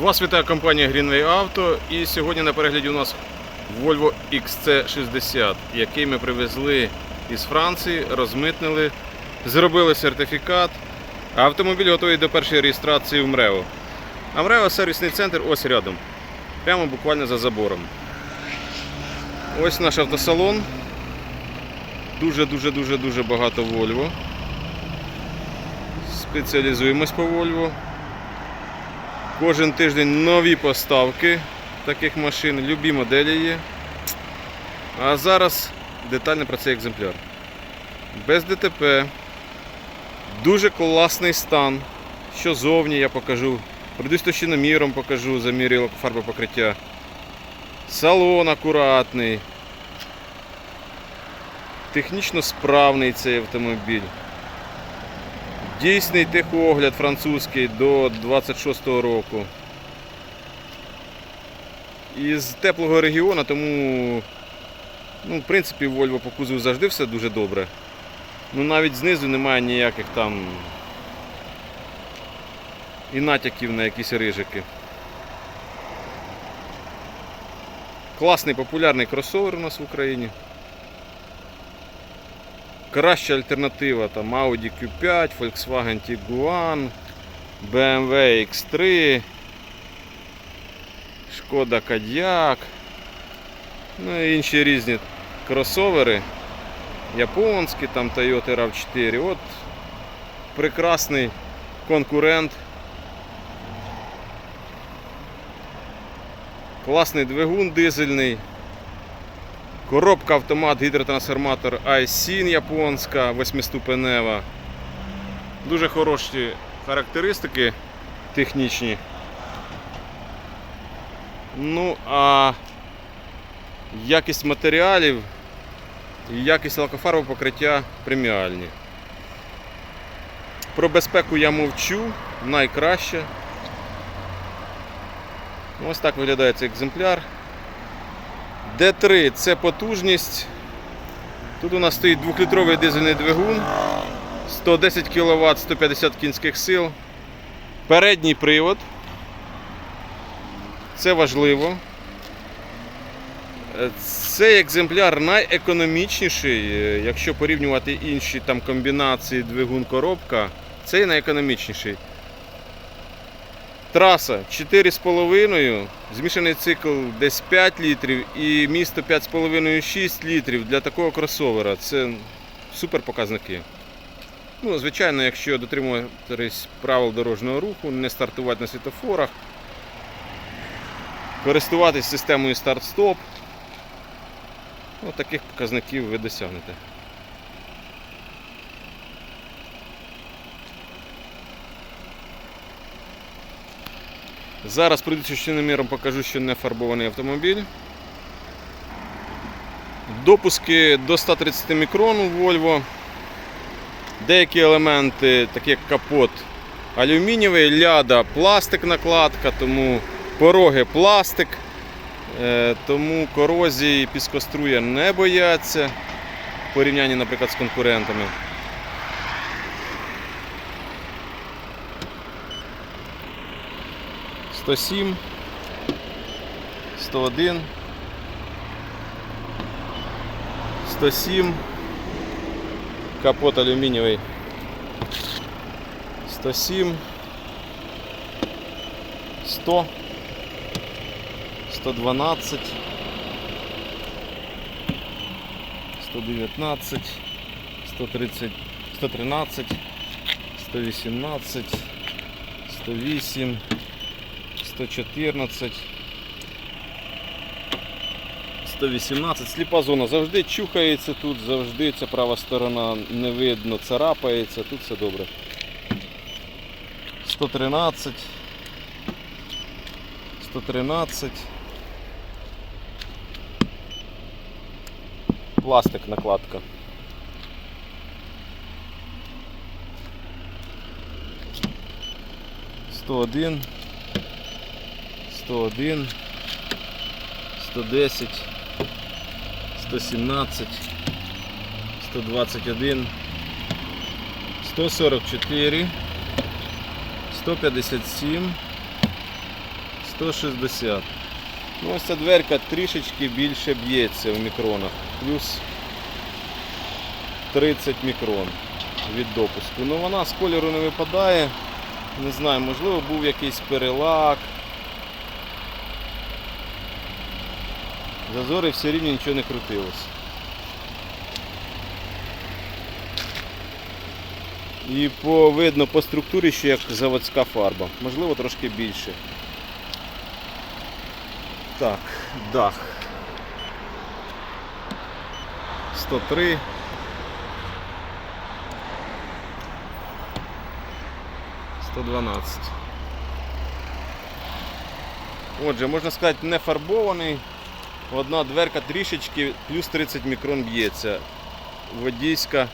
Вас вітає компанія Greenway Auto і сьогодні на перегляді у нас Volvo XC60, який ми привезли із Франції, розмитнили, зробили сертифікат. Автомобіль готовий до першої реєстрації в МРЕО. А МРЕО сервісний центр ось рядом, прямо буквально за забором. Ось наш автосалон. Дуже-дуже-дуже дуже багато Volvo. Спеціалізуємось по Volvo. Кожен тиждень нові поставки таких машин, любі моделі є. А зараз детально про цей екземпляр. Без ДТП. Дуже класний стан. Що зовні я покажу. Пройдусь товщиноміром покажу, замірював фарбопокриття. Салон акуратний. Технічно справний цей автомобіль. Дійсний техогляд французький до 26-го року. Із теплого регіону, тому, ну, в принципі, Volvo по кузову завжди все дуже добре. Ну навіть знизу немає ніяких там і натяків на якісь рижики. Класний популярний кросовер у нас в Україні. Краща альтернатива там Audi Q5, Volkswagen Tiguan, BMW X3, Шкода Кодіак, ну і інші різні кросовери. Японські, там Toyota RAV4. От прекрасний конкурент. Класний двигун дизельний. Коробка автомат гідротрансформатор iSyn японська, восьмиступенева. Дуже хороші характеристики технічні. Ну, а якість матеріалів і якість лакофарбового покриття преміальні. Про безпеку я мовчу, найкраще. Ось так виглядає цей екземпляр. Д3 це потужність. Тут у нас стоїть 2-літровий дизельний двигун, 110 кВт, 150 кінських сил. Передній привод. Це важливо. Е, Цей екземпляр найекономічніший, е, якщо порівнювати інші там комбінації двигун-коробка, цей найекономічніший. Траса 4,5, змішаний цикл десь 5 літрів і місто 5,5-6 літрів для такого кросовера. Це супер показники. Ну, звичайно, якщо дотримуватись правил дорожнього руху, не стартувати на світофорах, користуватись системою старт-стоп, ну, таких показників ви досягнете. Зараз прийдучи міром покажу, що не фарбований автомобіль. Допуски до 130 мікрон у Volvo. Деякі елементи, такі як капот, алюмінієвий, ляда, пластик накладка, тому пороги пластик, Е, тому корозії піскоструя не бояться в порівнянні, наприклад, з конкурентами. Сто сім, сто один, сто сім, капот алюмінієвий. 107, 100, 112, 119, 130, 113, 118, 108, 114, 118. Сліпа зона завжди чухається тут, завжди ця права сторона не видно, царапається, тут все добре. 113, 113. Пластик накладка. Сто один, сто один, сто десять, сто сімнадцять, сто двадцять один, сто сорок чотири. 157, 160. Ну, ось ця дверка трішечки більше б'ється в мікронах. Плюс 30 мікрон від допуску. Ну вона з кольору не випадає. Не знаю, можливо був якийсь перелак. Зазори все рівно нічого не крутилось. І по, видно по структурі, що як заводська фарба. Можливо трошки більше. Так, дах. 103. Сто дванадцять. Отже, можна сказати, не фарбований. Одна дверка трішечки плюс 30 мікрон б'ється. Водійська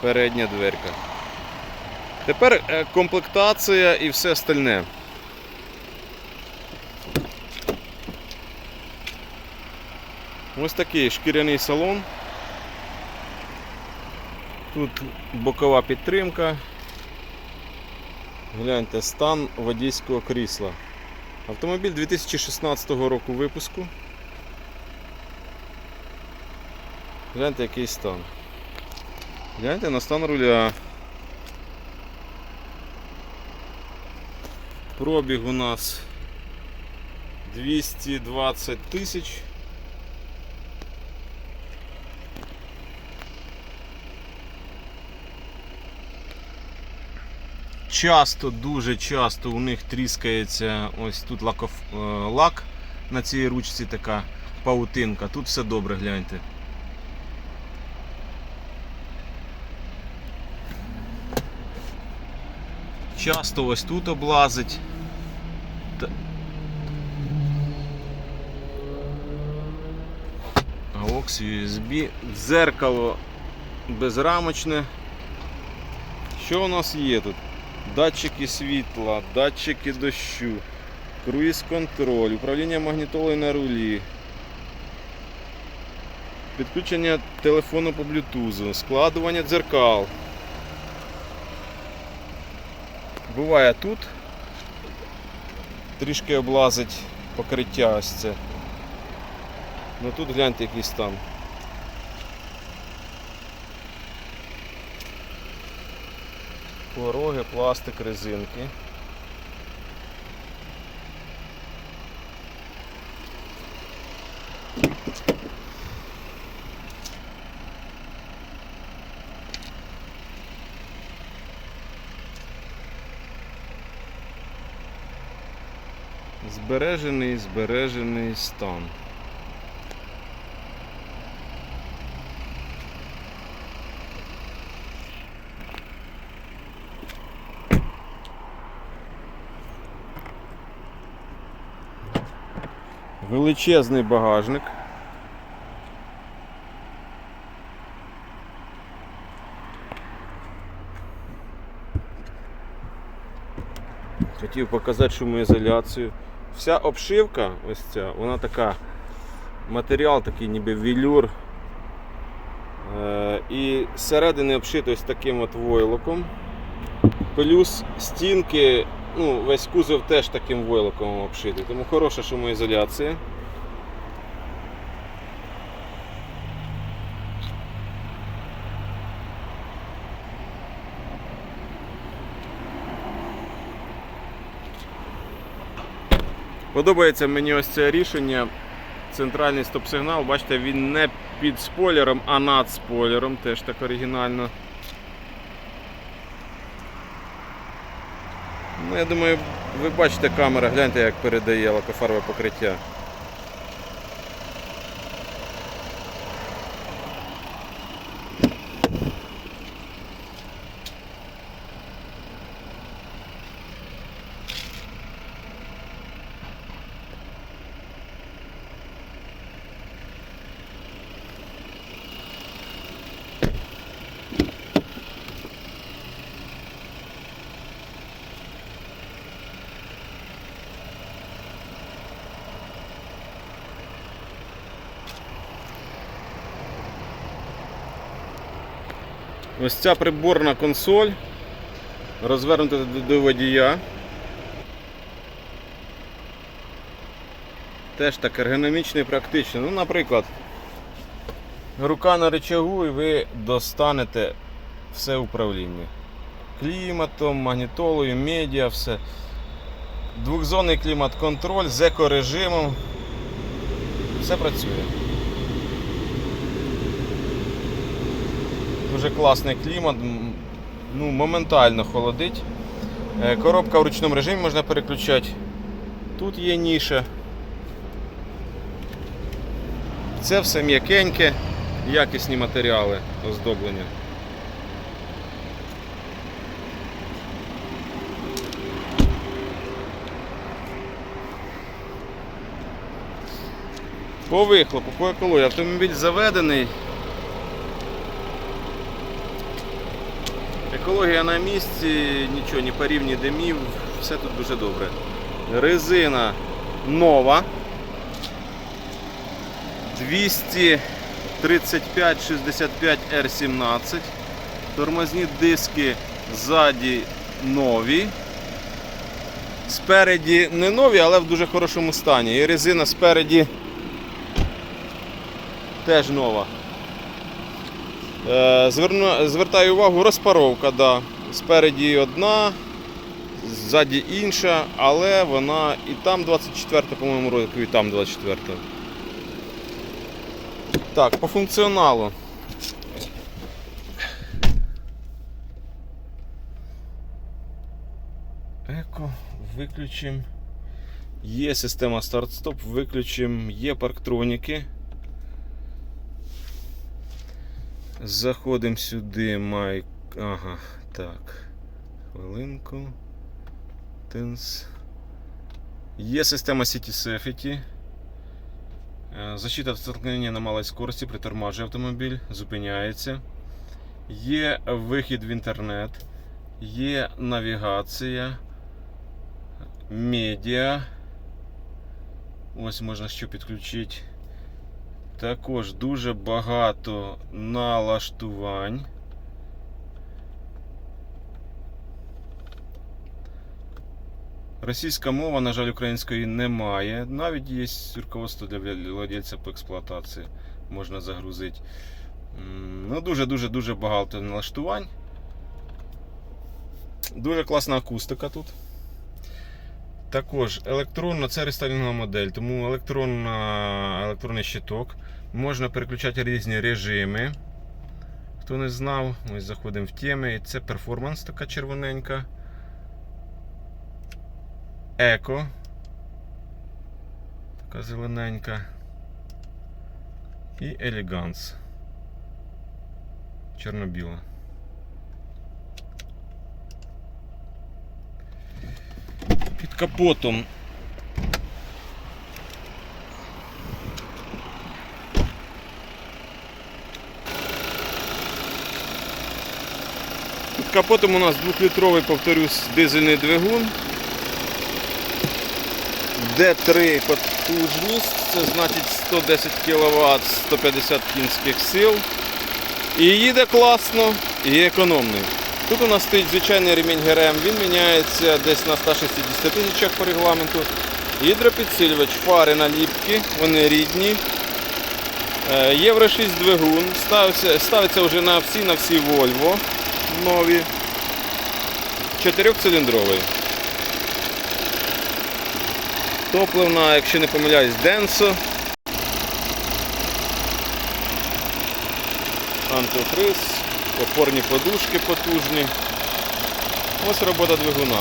передня дверка. Тепер е, комплектація і все остальне. Ось такий шкіряний салон. Тут бокова підтримка. Гляньте, стан водійського крісла. Автомобіль 2016 року випуску. Гляньте, який стан. Гляньте на стан руля. Пробіг у нас 220 тисяч. Часто, дуже часто у них тріскається ось тут лакоф, е, лак на цій ручці така паутинка. Тут все добре, гляньте. Часто ось тут облазить. AUX USB. Дзеркало безрамочне. Що у нас є тут? Датчики світла, датчики дощу, круїз контроль, управління магнітолою на рулі. Підключення телефону по блютузу, складування дзеркал. Буває тут. Трішки облазить покриття ось це. Ну тут гляньте який стан. Пороги, пластик, резинки. Збережений, збережений стан. Величезний багажник. Хотів показати шумоізоляцію. Вся обшивка, ось ця, вона така, матеріал такий ніби велюр. Е, і зсередини обшито ось таким от войлоком. Плюс стінки, ну, весь кузов теж таким войлоком обшитий, тому хороша шумоізоляція. Подобається мені ось це рішення. Центральний стоп-сигнал, бачите, він не під спойлером, а над спойлером, теж так оригінально. Ну, я думаю, ви бачите камера, гляньте, як передає лакофарбове покриття. Ось ця приборна консоль розвернута до- водія. Теж так ергономічно і практично. Ну, наприклад, рука на рычагу і ви достанете все управління. Кліматом, магнітолою, медіа, все. Двохзонний клімат-контроль з екорежимом. Все працює. Дуже класний клімат, ну, моментально холодить. Е, Коробка в ручному режимі можна переключати. Тут є ніша. Це все м'якеньке, якісні матеріали оздоблення. По вихлопу, по екології. Автомобіль заведений. Екологія на місці, нічого, ні парів, ні димів, все тут дуже добре. Резина нова. 235-65 R17. Тормозні диски ззаді нові. Спереді не нові, але в дуже хорошому стані. І резина спереді теж нова. Е, звертаю увагу, розпаровка, да. Спереді одна, ззаді інша, але вона і там 24, по-моєму, року, і там 24. Так, по функціоналу. Еко, виключимо. Є система старт-стоп, виключимо, є парктроніки. Заходимо сюди, майк. Ага, так. Хвилинку. Тинс. Є система City Safety. Е, Защита від столкновення на малій скорості притормажує автомобіль, зупиняється. Є вихід в інтернет, є навігація, медіа. Ось можна що підключити. Також дуже багато налаштувань. Російська мова, на жаль, української немає. Навіть є руководство для владельця по експлуатації. Можна загрузити. Ну, дуже-дуже дуже багато налаштувань. Дуже класна акустика тут. Також електронна, це рестайлінгова модель, тому електронна, електронний щиток. Можна переключати різні режими. Хто не знав, ось заходимо в теми. І це перформанс така червоненька. Еко. Така зелененька. І елеганс. Чорно-біла. Під капотом. Під капотом у нас 2-літровий, повторюсь, дизельний двигун. D3 потужність, це значить 110 кВт, 150 кінських сил. І їде класно, і економний. Тут у нас стоїть звичайний ремінь ГРМ, він міняється десь на 160 тисячах по регламенту. Гідропідсилювач, фари наліпки, вони рідні. Е, Євро 6 двигун, ставиться, ставиться вже на всі на всі Volvo нові. Чотирьохциліндровий. Топливна, якщо не помиляюсь, Денсо. Антифриз, опорні подушки потужні. Ось робота двигуна.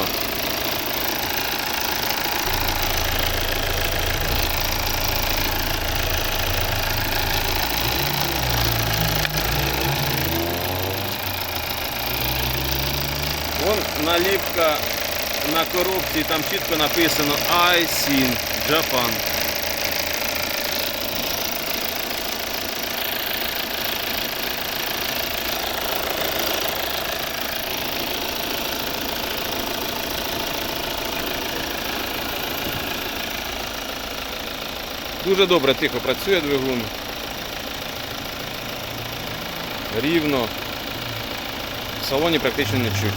Вон наліпка на коробці, там чітко написано iSIN Japan. Дуже добре тихо працює двигун. Рівно. В салоні практично не чуть.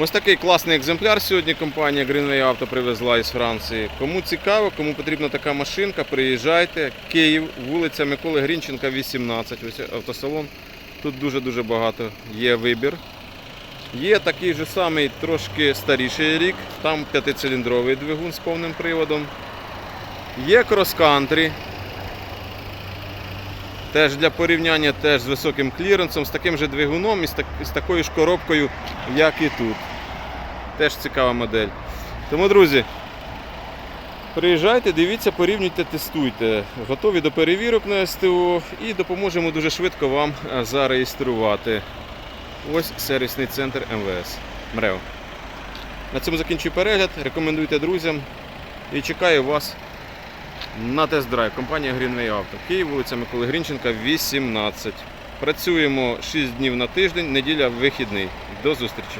Ось такий класний екземпляр сьогодні компанія Greenway Auto привезла із Франції. Кому цікаво, кому потрібна така машинка, приїжджайте. Київ, вулиця Миколи Грінченка, 18. Ось автосалон. Тут дуже-дуже багато є вибір. Є такий же самий трошки старіший рік, там п'ятициліндровий двигун з повним приводом. Є крос-кантрі. Теж для порівняння теж з високим кліренсом, з таким же двигуном і з, такою ж коробкою, як і тут. Теж цікава модель. Тому, друзі, приїжджайте, дивіться, порівнюйте, тестуйте. Готові до перевірок на СТО і допоможемо дуже швидко вам е, зареєструвати. Ось сервісний центр МВС. МРЕО. На цьому закінчую перегляд. Рекомендуйте друзям і чекаю вас на тест-драйв. Компанія Greenway Auto. Київ, вулиця Миколи Грінченка, 18. Працюємо 6 днів на тиждень, неділя вихідний. До зустрічі!